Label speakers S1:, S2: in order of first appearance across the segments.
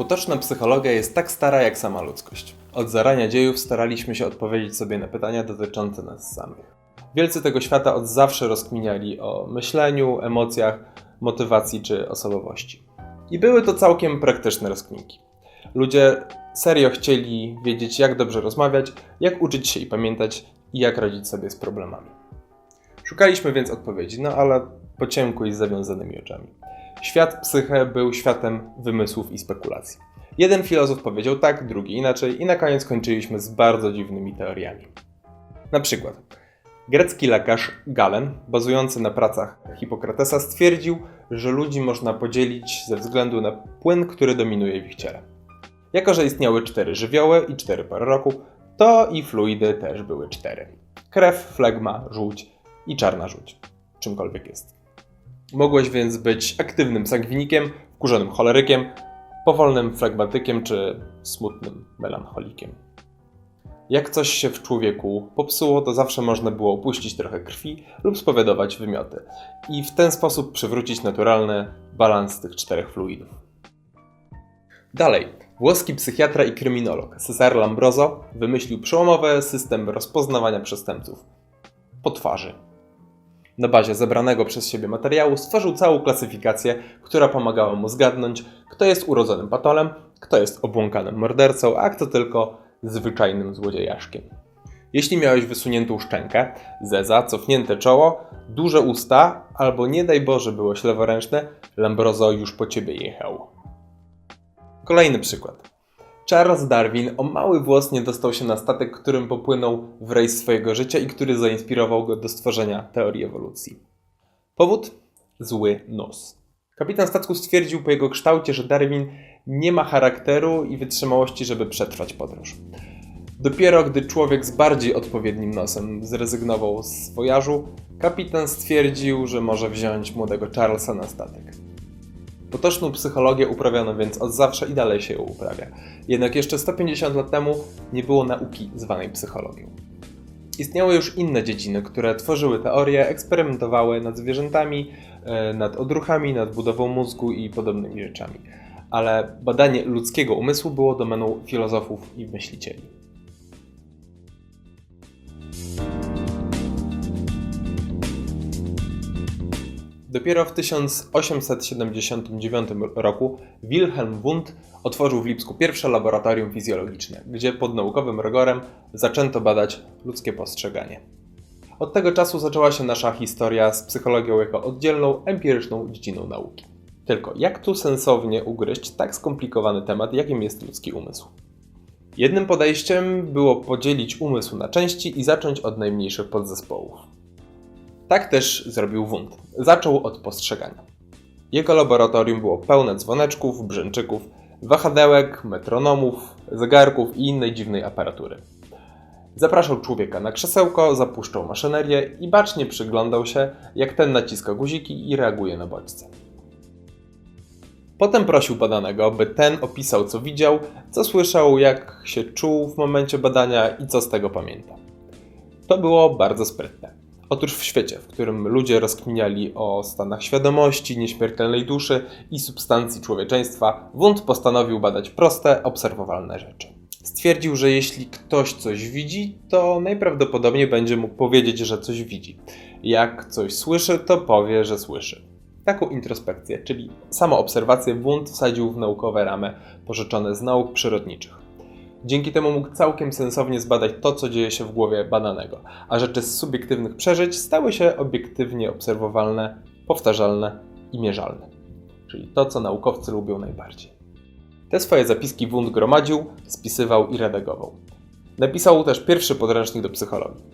S1: Potoczna psychologia jest tak stara jak sama ludzkość. Od zarania dziejów staraliśmy się odpowiedzieć sobie na pytania dotyczące nas samych. Wielcy tego świata od zawsze rozkminiali o myśleniu, emocjach, motywacji czy osobowości. I były to całkiem praktyczne rozkminki. Ludzie serio chcieli wiedzieć, jak dobrze rozmawiać, jak uczyć się i pamiętać i jak radzić sobie z problemami. Szukaliśmy więc odpowiedzi, no ale po ciemku i z zawiązanymi oczami. Świat psyche był światem wymysłów i spekulacji. Jeden filozof powiedział tak, drugi inaczej i na koniec kończyliśmy z bardzo dziwnymi teoriami. Na przykład, grecki lekarz Galen, bazujący na pracach Hipokratesa, stwierdził, że ludzi można podzielić ze względu na płyn, który dominuje w ich ciele. Jako, że istniały cztery żywioły i cztery pory roku, to i fluidy też były cztery. Krew, flegma, żółć i czarna żółć. Czymkolwiek jest. Mogłeś więc być aktywnym sangwinikiem, wkurzonym cholerykiem, powolnym flegmatykiem czy smutnym melancholikiem. Jak coś się w człowieku popsuło, to zawsze można było opuścić trochę krwi lub spowodować wymioty i w ten sposób przywrócić naturalny balans tych czterech fluidów. Dalej, włoski psychiatra i kryminolog Cesare Lambroso wymyślił przełomowy system rozpoznawania przestępców po twarzy. Na bazie zebranego przez siebie materiału stworzył całą klasyfikację, która pomagała mu zgadnąć, kto jest urodzonym patolem, kto jest obłąkanym mordercą, a kto tylko zwyczajnym złodziejaszkiem. Jeśli miałeś wysuniętą szczękę, zeza, cofnięte czoło, duże usta, albo nie daj Boże było śleworęczne, Lambrozo już po ciebie jechał. Kolejny przykład. Charles Darwin o mały włos nie dostał się na statek, którym popłynął w rejs swojego życia i który zainspirował go do stworzenia teorii ewolucji. Powód? Zły nos. Kapitan statku stwierdził po jego kształcie, że Darwin nie ma charakteru i wytrzymałości, żeby przetrwać podróż. Dopiero gdy człowiek z bardziej odpowiednim nosem zrezygnował z wojażu, kapitan stwierdził, że może wziąć młodego Charlesa na statek. Potoczną psychologię uprawiano więc od zawsze i dalej się ją uprawia. Jednak jeszcze 150 lat temu nie było nauki zwanej psychologią. Istniały już inne dziedziny, które tworzyły teorie, eksperymentowały nad zwierzętami, e, nad odruchami, nad budową mózgu i podobnymi rzeczami. Ale badanie ludzkiego umysłu było domeną filozofów i myślicieli. Dopiero w 1879 roku Wilhelm Wundt otworzył w Lipsku pierwsze laboratorium fizjologiczne, gdzie pod naukowym rygorem zaczęto badać ludzkie postrzeganie. Od tego czasu zaczęła się nasza historia z psychologią jako oddzielną, empiryczną dziedziną nauki. Tylko jak tu sensownie ugryźć tak skomplikowany temat, jakim jest ludzki umysł? Jednym podejściem było podzielić umysł na części i zacząć od najmniejszych podzespołów. Tak też zrobił Wundt. Zaczął od postrzegania. Jego laboratorium było pełne dzwoneczków, brzęczyków, wahadełek, metronomów, zegarków i innej dziwnej aparatury. Zapraszał człowieka na krzesełko, zapuszczał maszynerię i bacznie przyglądał się, jak ten naciska guziki i reaguje na bodźce. Potem prosił badanego, by ten opisał, co widział, co słyszał, jak się czuł w momencie badania i co z tego pamięta. To było bardzo sprytne. Otóż w świecie, w którym ludzie rozkminiali o stanach świadomości, nieśmiertelnej duszy i substancji człowieczeństwa, Wundt postanowił badać proste, obserwowalne rzeczy. Stwierdził, że jeśli ktoś coś widzi, to najprawdopodobniej będzie mógł powiedzieć, że coś widzi. Jak coś słyszy, to powie, że słyszy. Taką introspekcję, czyli samoobserwację, Wundt wsadził w naukowe ramy pożyczone z nauk przyrodniczych. Dzięki temu mógł całkiem sensownie zbadać to, co dzieje się w głowie badanego, a rzeczy z subiektywnych przeżyć stały się obiektywnie obserwowalne, powtarzalne i mierzalne. Czyli to, co naukowcy lubią najbardziej. Te swoje zapiski Wundt gromadził, spisywał i redagował. Napisał też pierwszy podręcznik do psychologii.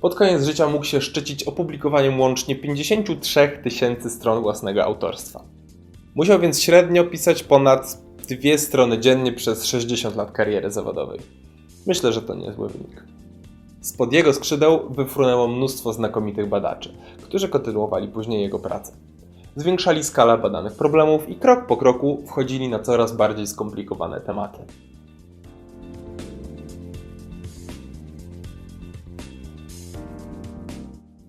S1: Pod koniec życia mógł się szczycić opublikowaniem łącznie 53 tysięcy stron własnego autorstwa. Musiał więc średnio pisać ponad dwie strony dziennie przez 60 lat kariery zawodowej. Myślę, że to niezły wynik. Spod jego skrzydeł wyfrunęło mnóstwo znakomitych badaczy, którzy kontynuowali później jego pracę. Zwiększali skalę badanych problemów i krok po kroku wchodzili na coraz bardziej skomplikowane tematy.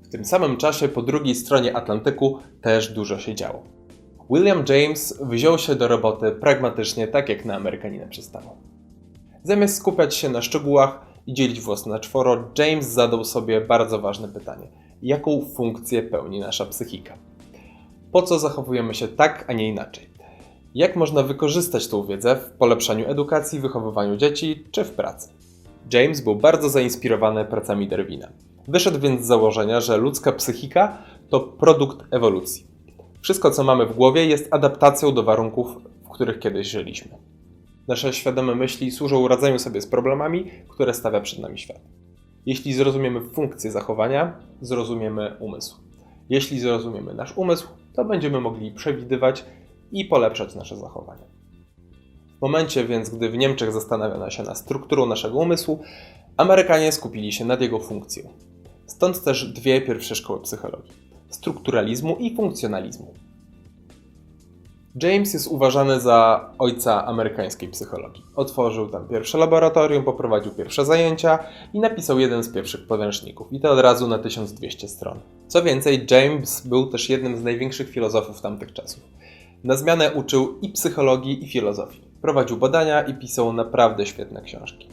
S1: W tym samym czasie po drugiej stronie Atlantyku też dużo się działo. William James wziął się do roboty pragmatycznie, tak jak na Amerykanina przystało. Zamiast skupiać się na szczegółach i dzielić włos na czworo, James zadał sobie bardzo ważne pytanie: jaką funkcję pełni nasza psychika? Po co zachowujemy się tak, a nie inaczej? Jak można wykorzystać tą wiedzę w polepszaniu edukacji, wychowywaniu dzieci czy w pracy? James był bardzo zainspirowany pracami Darwina. Wyszedł więc z założenia, że ludzka psychika to produkt ewolucji. Wszystko, co mamy w głowie, jest adaptacją do warunków, w których kiedyś żyliśmy. Nasze świadome myśli służą radzeniu sobie z problemami, które stawia przed nami świat. Jeśli zrozumiemy funkcję zachowania, zrozumiemy umysł. Jeśli zrozumiemy nasz umysł, to będziemy mogli przewidywać i polepszać nasze zachowania. W momencie więc, gdy w Niemczech zastanawiano się nad strukturą naszego umysłu, Amerykanie skupili się nad jego funkcją. Stąd też dwie pierwsze szkoły psychologii: strukturalizmu i funkcjonalizmu. James jest uważany za ojca amerykańskiej psychologii. Otworzył tam pierwsze laboratorium, poprowadził pierwsze zajęcia i napisał jeden z pierwszych podręczników. I to od razu na 1200 stron. Co więcej, James był też jednym z największych filozofów tamtych czasów. Na zmianę uczył i psychologii, i filozofii. Prowadził badania i pisał naprawdę świetne książki.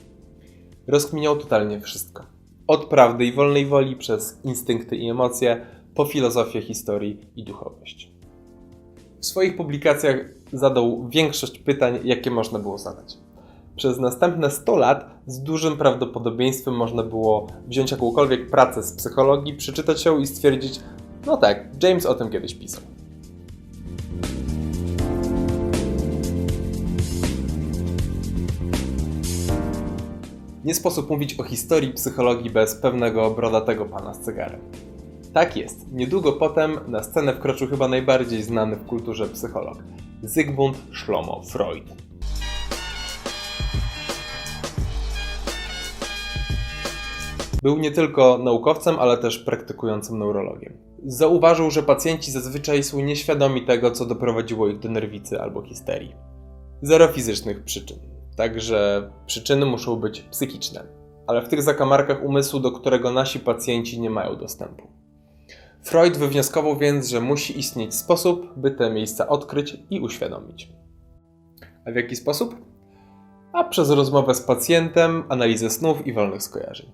S1: Rozkminiał totalnie wszystko. Od prawdy i wolnej woli, przez instynkty i emocje, po filozofię, historii i duchowość. W swoich publikacjach zadał większość pytań, jakie można było zadać. Przez następne 100 lat z dużym prawdopodobieństwem można było wziąć jakąkolwiek pracę z psychologii, przeczytać ją i stwierdzić, no tak, James o tym kiedyś pisał. Nie sposób mówić o historii psychologii bez pewnego brodatego pana z cygarem. Tak jest. Niedługo potem na scenę wkroczył chyba najbardziej znany w kulturze psycholog Zygmunt Schlomo Freud. Był nie tylko naukowcem, ale też praktykującym neurologiem. Zauważył, że pacjenci zazwyczaj są nieświadomi tego, co doprowadziło ich do nerwicy albo histerii. Zero fizycznych przyczyn, także przyczyny muszą być psychiczne, ale w tych zakamarkach umysłu, do którego nasi pacjenci nie mają dostępu. Freud wywnioskował więc, że musi istnieć sposób, by te miejsca odkryć i uświadomić. A w jaki sposób? A przez rozmowę z pacjentem, analizę snów i wolnych skojarzeń.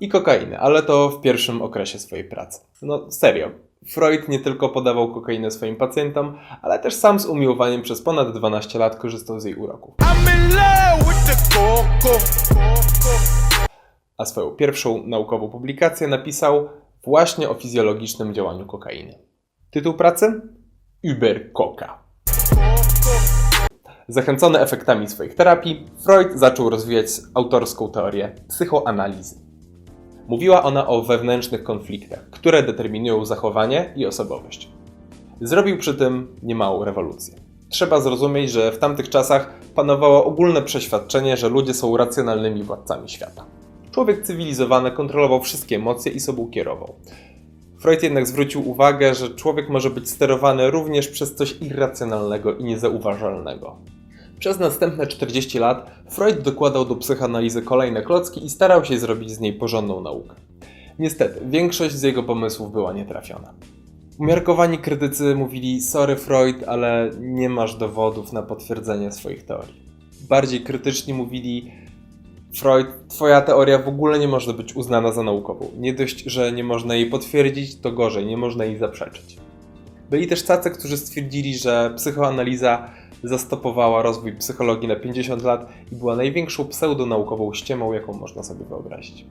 S1: I kokainę, ale to w pierwszym okresie swojej pracy. No serio. Freud nie tylko podawał kokainę swoim pacjentom, ale też sam z umiłowaniem przez ponad 12 lat korzystał z jej uroków. A swoją pierwszą naukową publikację napisał właśnie o fizjologicznym działaniu kokainy. Tytuł pracy? Über Coca. Zachęcony efektami swoich terapii, Freud zaczął rozwijać autorską teorię psychoanalizy. Mówiła ona o wewnętrznych konfliktach, które determinują zachowanie i osobowość. Zrobił przy tym niemałą rewolucję. Trzeba zrozumieć, że w tamtych czasach panowało ogólne przeświadczenie, że ludzie są racjonalnymi władcami świata. Człowiek cywilizowany kontrolował wszystkie emocje i sobą kierował. Freud jednak zwrócił uwagę, że człowiek może być sterowany również przez coś irracjonalnego i niezauważalnego. Przez następne 40 lat Freud dokładał do psychoanalizy kolejne klocki i starał się zrobić z niej porządną naukę. Niestety, większość z jego pomysłów była nietrafiona. Umiarkowani krytycy mówili: Sorry, Freud, ale nie masz dowodów na potwierdzenie swoich teorii. Bardziej krytyczni mówili: Freud, twoja teoria w ogóle nie może być uznana za naukową. Nie dość, że nie można jej potwierdzić, to gorzej, nie można jej zaprzeczyć. Byli też tacy, którzy stwierdzili, że psychoanaliza zastopowała rozwój psychologii na 50 lat i była największą pseudonaukową ściemą, jaką można sobie wyobrazić.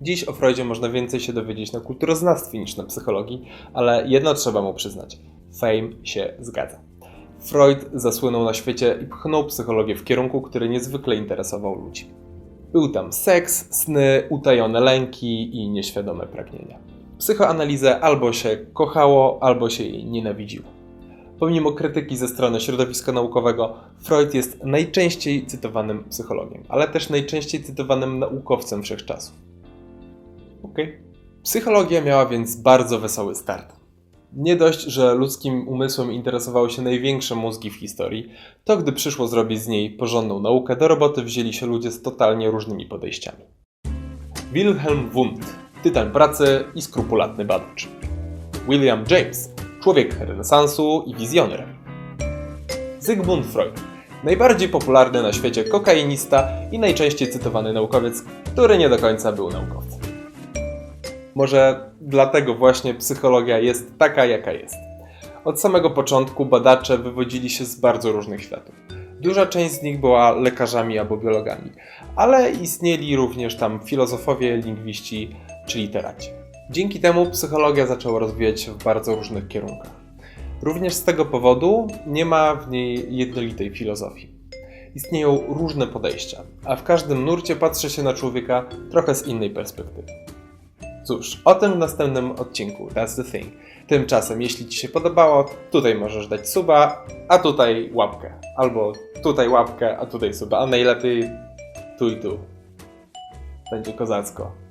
S1: Dziś o Freudzie można więcej się dowiedzieć na kulturoznawstwie niż na psychologii, ale jedno trzeba mu przyznać: fame się zgadza. Freud zasłynął na świecie i pchnął psychologię w kierunku, który niezwykle interesował ludzi. Był tam seks, sny, utajone lęki i nieświadome pragnienia. Psychoanalizę albo się kochało, albo się jej nienawidziło. Pomimo krytyki ze strony środowiska naukowego, Freud jest najczęściej cytowanym psychologiem, ale też najczęściej cytowanym naukowcem wszechczasów. Okej. Okay. Psychologia miała więc bardzo wesoły start. Nie dość, że ludzkim umysłem interesowały się największe mózgi w historii, to gdy przyszło zrobić z niej porządną naukę, do roboty wzięli się ludzie z totalnie różnymi podejściami. Wilhelm Wundt, tytan pracy i skrupulatny badacz. William James, człowiek renesansu i wizjoner. Zygmunt Freud. Najbardziej popularny na świecie kokainista i najczęściej cytowany naukowiec, który nie do końca był naukowcem. Może dlatego właśnie psychologia jest taka, jaka jest. Od samego początku badacze wywodzili się z bardzo różnych światów. Duża część z nich była lekarzami albo biologami, ale istnieli również tam filozofowie, lingwiści czy literaci. Dzięki temu psychologia zaczęła rozwijać się w bardzo różnych kierunkach. Również z tego powodu nie ma w niej jednolitej filozofii. Istnieją różne podejścia, a w każdym nurcie patrzy się na człowieka trochę z innej perspektywy. Cóż, o tym w następnym odcinku. That's the thing. Tymczasem, jeśli Ci się podobało, tutaj możesz dać suba, a tutaj łapkę. Albo tutaj łapkę, a tutaj suba. A najlepiej tu i tu. Będzie kozacko.